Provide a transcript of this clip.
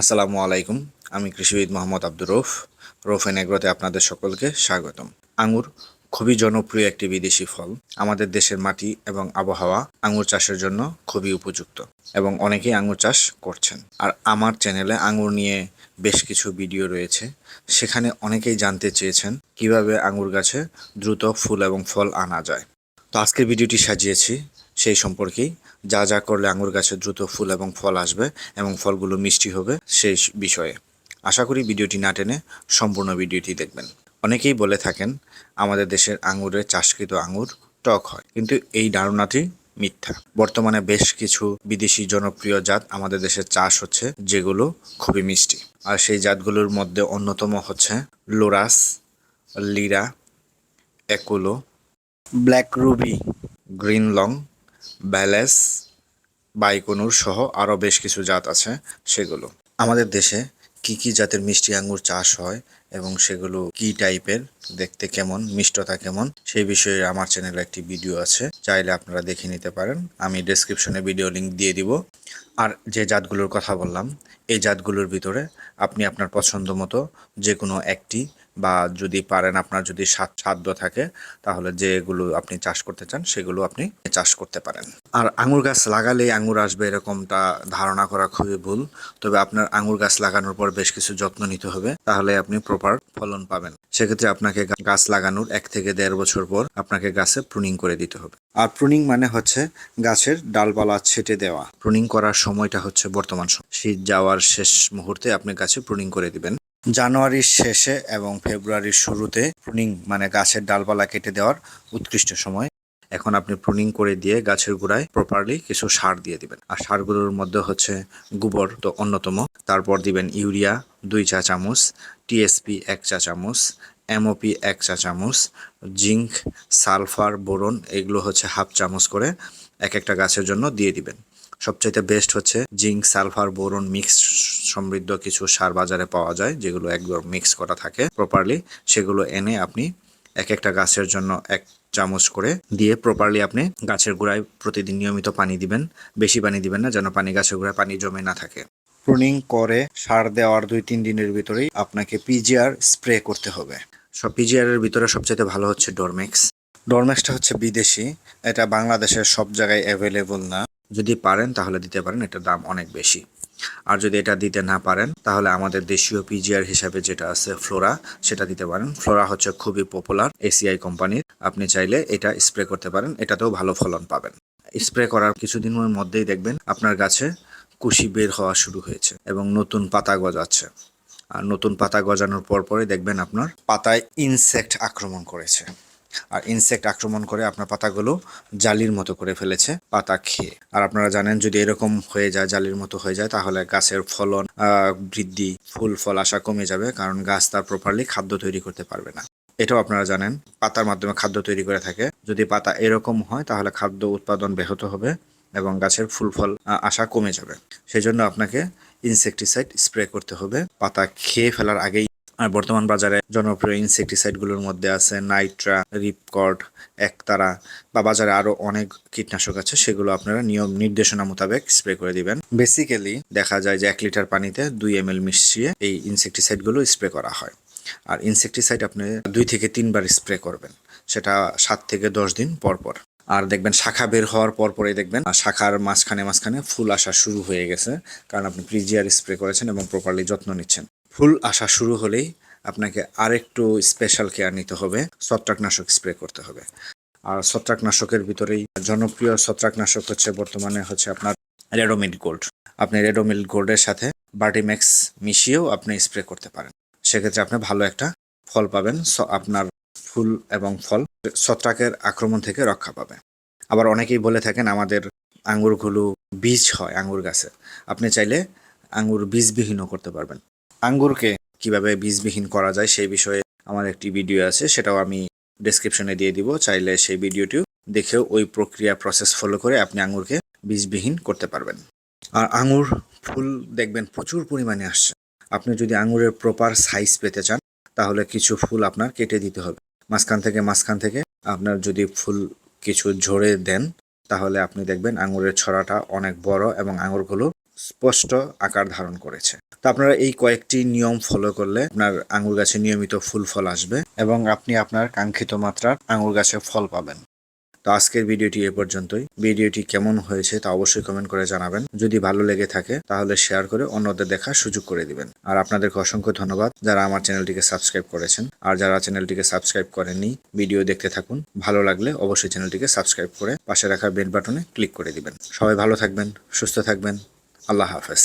আসসালামু আলাইকুম, আমি কৃষিবিদ মোহাম্মদ আব্দুর রৌফ রৌফ এগ্রোতে আপনাদের সকলকে স্বাগতম। আঙুর খুবই জনপ্রিয় একটি বিদেশি ফল। আমাদের দেশের মাটি এবং আবহাওয়া আঙুর চাষের জন্য খুবই উপযুক্ত এবং অনেকেই আঙুর চাষ করছেন। আর আমার চ্যানেলে আঙুর নিয়ে বেশ কিছু ভিডিও রয়েছে। সেখানে অনেকেই জানতে চেয়েছেন কীভাবে আঙুর গাছে দ্রুত ফুল এবং ফল আনা যায়। তো আজকের ভিডিওটি সাজিয়েছি সেই সম্পর্কেই যা যা করলে আঙুর গাছে দ্রুত ফুল এবং ফল আসবে এবং ফলগুলো মিষ্টি হবে সেই বিষয়ে। আশা করি ভিডিওটি না টেনে সম্পূর্ণ ভিডিওটি দেখবেন। অনেকেই বলে থাকেন, আমাদের দেশের আঙুরের চাষকৃত আঙুর টক হয়। কিন্তু এই ধারণাটি মিথ্যা। বর্তমানে বেশ কিছু বিদেশি জনপ্রিয় জাত আমাদের দেশে চাষ হচ্ছে, যেগুলো খুবই মিষ্টি। আর সেই জাতগুলোর মধ্যে অন্যতম হচ্ছে লোরাস, লিরা, একুলো, ব্ল্যাক রুবি, গ্রিন লং ব্যালেস, বাইকনুর সহ আরও বেশ কিছু জাত আছে, সেগুলো। আমাদের দেশে কি কি জাতের মিষ্টি আঙ্গুর চাষ হয় এবং সেগুলো কি টাইপের, দেখতে কেমন, মিষ্টতা কেমন, সেই বিষয়ে আমার চ্যানেলে একটি ভিডিও আছে, চাইলে আপনারা দেখে নিতে পারেন। আমি ডেসক্রিপশনে ভিডিও লিংক দিয়ে দিব। আর যে জাতগুলোর কথা বললাম, এই জাতগুলোর ভিতরে আপনি আপনার পছন্দ মতো যে কোনো একটি বা যদি পারেন আপনার যদি সাত সাধ্য থাকে, তাহলে যেগুলো আপনি চাষ করতে চান, সেগুলো আপনি চাষ করতে পারেন। আর আঙুর গাছ লাগালেই আঙুর আসবে এরকমটা ধারণা করা খুবই ভুল। তবে আপনার আঙুর গাছ লাগানোর পর বেশ কিছু যত্ন নিতে হবে, তাহলে আপনি প্রপার ফলন পাবেন। সেক্ষেত্রে আপনাকে গাছ লাগানোর এক থেকে দেড় বছর পর আপনাকে গাছে প্রুনিং করে দিতে হবে। আর প্রুনিং মানে হচ্ছে গাছের ডালপালা ছেটে দেওয়া। প্রুনিং করার সময়টা হচ্ছে বর্তমান শীত যাওয়ার শেষ মুহূর্তে আপনি গাছে প্রুনিং করে দিবেন। জানুয়ারির শেষে এবং ফেব্রুয়ারির শুরুতে প্রুনিং মানে গাছের ডালপালা কেটে দেওয়ার উৎকৃষ্ট সময়। এখন আপনি প্রুনিং করে দিয়ে গাছের গোড়ায় প্রপারলি কিছু সার দিয়ে দিবেন। আর সারগুলোর মধ্যে হচ্ছে গোবর তো অন্যতম। তারপর দিবেন ইউরিয়া দুই চা চামচ টিএসপি এক চা চামচ এমওপি এক চা চামচ, জিঙ্ক, সালফার, বোরন এগুলো হচ্ছে হাফ চামচ করে এক একটা গাছের জন্য দিয়ে দিবেন। সবচাইতে বেস্ট হচ্ছে জিঙ্ক, সালফার, বোরন মিক্স সমৃদ্ধ কিছু সার বাজারে পাওয়া যায়, যেগুলো একদম মিক্স করা থাকে প্রপারলি সেগুলো এনে আপনি এক একটা গাছের জন্য এক চামচ করে দিয়ে প্রপারলি আপনি গাছের গোড়ায় প্রতিদিন নিয়মিত পানি দিবেন। বেশি পানি দিবেন না, যেন পানি গাছের গোড়ায় পানি জমে না থাকে। প্রুনিং করে সার দেওয়ার দুই তিন দিনের ভিতরেই আপনাকে পিজিআর স্প্রে করতে হবে। সব পিজিআর এর ভিতরে সবচেয়ে ভালো হচ্ছে ডরমেক্স ডরমেক্সটা হচ্ছে বিদেশি, এটা বাংলাদেশের সব জায়গায় অ্যাভেলেবল না। যদি পারেন তাহলে দিতে পারেন, এটার দাম অনেক বেশি। আর যদি এটা দিতে না পারেন, তাহলে আমাদের দেশীয় পিজিআর হিসাবে যেটা আছে ফ্লোরা সেটা দিতে পারেন। ফ্লোরা হচ্ছে খুবই পপুলার এসিআই কোম্পানির আপনি চাইলে এটা স্প্রে করতে পারেন, এটাতেও ভালো ফলন পাবেন। স্প্রে করার কিছুদিনের মধ্যেই দেখবেন আপনার গাছে কুশি বের হওয়া শুরু হয়েছে এবং নতুন পাতা গজাচ্ছে। আর নতুন পাতা গজানোর পর পরে দেখবেন আপনার পাতায় ইনসেক্ট আক্রমণ করেছে। আর ইনসেক্ট আক্রমণ করে আপনার পাতাগুলো জালির মতো করে ফেলেছে, পাতা খেয়ে। আর আপনারা জানেন, যদি এরকম হয়ে যায়, জালির মতো হয়ে যায়, তাহলে গাছের ফলন বৃদ্ধি, ফুল, ফল আসা কমে যাবে, কারণ গাছ তার প্রপারলি খাদ্য তৈরি করতে পারবে না। এটাও আপনারা জানেন, পাতার মাধ্যমে খাদ্য তৈরি করে থাকে। যদি পাতা এরকম হয়, তাহলে খাদ্য উৎপাদন ব্যাহত হবে এবং গাছের ফুল, ফল আসা কমে যাবে। সেই জন্য আপনাকে ইনসেকটিসাইড স্প্রে করতে হবে। পাতা খেয়ে ফেলার আগেই আর বর্তমান বাজারে জনপ্রিয় ইনসেকটিসাইডগুলোর মধ্যে আছে নাইট্রা, রিপকর্ড, একতারা বা বাজারে আরও অনেক কীটনাশক আছে, সেগুলো আপনারা নিয়ম নির্দেশনা মোতাবেক স্প্রে করে দিবেন। বেসিক্যালি দেখা যায় যে এক লিটার পানিতে দুই এম এল মিশিয়ে এই ইনসেকটিসাইডগুলো স্প্রে করা হয়। আর ইনসেকটিসাইড আপনি দুই থেকে তিনবার স্প্রে করবেন, সেটা সাত থেকে দশ দিন পর পর। আর দেখবেন শাখা বের হওয়ার পর পরেই দেখবেন শাখার মাঝখানে মাঝখানে ফুল আসা শুরু হয়ে গেছে, কারণ আপনি প্রিজিয়ার স্প্রে করেছেন এবং প্রপারলি যত্ন নিচ্ছেন। ফুল আসা শুরু হলেই আপনাকে আরেকটু স্পেশাল কেয়ার নিতে হবে, ছত্রাকনাশক স্প্রে করতে হবে। আর ছত্রাকনাশকের ভিতরেই জনপ্রিয় ছত্রাকনাশক হচ্ছে বর্তমানে হচ্ছে আপনার রেডোমিল গোল্ড। আপনি রেডোমিল গোল্ডের সাথে বার্টিম্যাক্স মিশিয়েও আপনি স্প্রে করতে পারেন। সেক্ষেত্রে আপনি ভালো একটা ফল পাবেন আপনার ফুল এবং ফল ছত্রাকের আক্রমণ থেকে রক্ষা পাবে। আবার অনেকেই বলে থাকেন আমাদের আঙুরগুলো বীজ হয় আঙ্গুর গাছে। আপনি চাইলে আঙ্গুর বীজবিহীনও করতে পারবেন। আঙ্গুরকে কীভাবে বীজবিহীন করা যায় সেই বিষয়ে আমার একটি ভিডিও আছে, সেটাও আমি ডেসক্রিপশনে দিয়ে দিব। চাইলে সেই ভিডিওটিও দেখেও ওই প্রক্রিয়া প্রসেস ফলো করে আপনি আঙ্গুরকে বীজবিহীন করতে পারবেন। আর আঙ্গুর ফুল দেখবেন প্রচুর পরিমাণে আসছে। আপনি যদি আঙ্গুরের প্রপার সাইজ পেতে চান, তাহলে কিছু ফুল আপনার কেটে দিতে হবে। মাঝখান থেকে মাঝখান থেকে আপনার যদি ফুল কিছু ঝরে দেন, তাহলে আপনি দেখবেন আঙুরের ছড়াটা অনেক বড় এবং আঙুরগুলো স্পষ্ট আকার ধারণ করেছে। তো আপনারা এই কয়েকটি নিয়ম ফলো করলে আপনার আঙুর গাছে নিয়মিত ফুল ফল আসবে এবং আপনি আপনার কাঙ্ক্ষিত মাত্রার আঙুর গাছে ফল পাবেন। তো আজকের ভিডিওটি এ পর্যন্তই। ভিডিওটি কেমন হয়েছে তা অবশ্যই কমেন্ট করে জানাবেন। যদি ভালো লেগে থাকে, তাহলে শেয়ার করে অন্যদের দেখার সুযোগ করে দিবেন। আর আপনাদেরকে অসংখ্য ধন্যবাদ যারা আমার চ্যানেলটিকে সাবস্ক্রাইব করেছেন। আর যারা চ্যানেলটিকে সাবস্ক্রাইব করেননি, ভিডিও দেখতে থাকুন। ভালো লাগলে অবশ্যই চ্যানেলটিকে সাবস্ক্রাইব করে পাশে রাখা বেল বাটনে ক্লিক করে দিবেন। সবাই ভালো থাকবেন, সুস্থ থাকবেন। আল্লাহ হাফেজ।